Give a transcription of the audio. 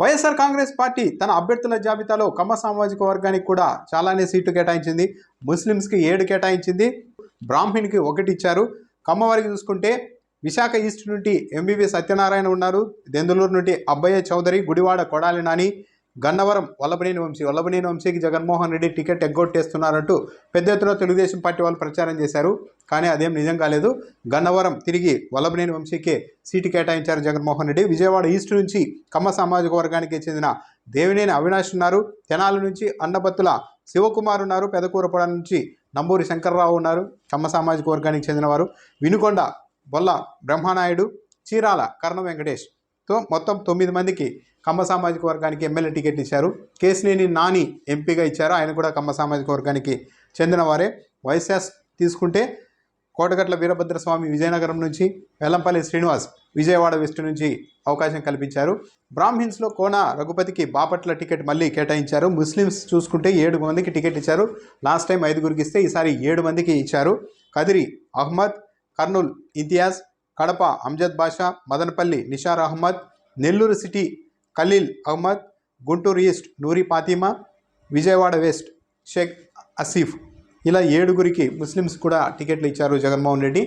YSR Congress party తన అభ్యర్థుల జాబితాలో కమ్మ సామాజిక వర్గానికి కూడా చాలానే సీట్లు కేటాయించింది. ముస్లిమ్స్కి ఏడు కేటాయించింది. బ్రాహ్మణ్కి ఒకటి ఇచ్చారు. కమ్మ వారికి చూసుకుంటే విశాఖ ఈస్ట్ నుండి ఎంబీబీ సత్యనారాయణ ఉన్నారు. దెందులూరు నుండి అబ్బయ్య చౌదరి గుడివాడ కొడాలి నాని గన్నవరం వల్లభనేని వంశీ వల్లభనేని వంశీకి జగన్మోహన్ రెడ్డి టికెట్ ఎగ్గొట్టేస్తున్నారంటూ పెద్ద ఎత్తున తెలుగుదేశం పార్టీ వాళ్ళు ప్రచారం చేశారు. కానీ అదేం నిజం కాలేదు. గన్నవరం తిరిగి వల్లభనేని వంశీకే సీటు కేటాయించారు జగన్మోహన్ రెడ్డి. విజయవాడ ఈస్ట్ నుంచి కమ్మ సామాజిక వర్గానికి చెందిన దేవినేని అవినాష్ ఉన్నారు. తెనాలి నుంచి అన్నబత్తుల శివకుమార్ ఉన్నారు. పెదకూరపడ నుంచి నంబూరి శంకర్రావు ఉన్నారు. కమ్మ సామాజిక వర్గానికి చెందినవారు. వినుకొండ బొల్ల బ్రహ్మనాయుడు చీరాల కర్ణ వెంకటేష్ సో మొత్తం తొమ్మిది మందికి కమ్మ సామాజిక వర్గానికి ఎమ్మెల్యే టికెట్ ఇచ్చారు. కేసినేని నాని ఎంపీగా ఇచ్చారు. ఆయన కూడా కమ్మ సామాజిక వర్గానికి చెందినవారే వైఎస్ఆర్ తీసుకుంటే కోటగట్ల వీరభద్రస్వామి విజయనగరం నుంచి వెల్లంపల్లి శ్రీనివాస్ విజయవాడ వెస్ట్ నుంచి అవకాశం కల్పించారు. బ్రాహ్మిన్స్లో కోన రఘుపతికి బాపట్ల టికెట్ మళ్ళీ కేటాయించారు. ముస్లిమ్స్ చూసుకుంటే ఏడు మందికి టికెట్ ఇచ్చారు. లాస్ట్ టైం ఐదుగురికి ఇస్తే ఈసారి ఏడు మందికి ఇచ్చారు. Kadiri Ahmed Kurnool Imtiaz Kadapa Amjad Basha Madanapalle Nishar Ahmed Nellore city Khalil Ahmed Guntur east Noori Fatima Vijayawada west Shaik Asif. ఇలా ఏడుగురికి ముస్లిమ్స్ కూడా టికెట్లు ఇచ్చారు జగన్మోహన్ రెడ్డి.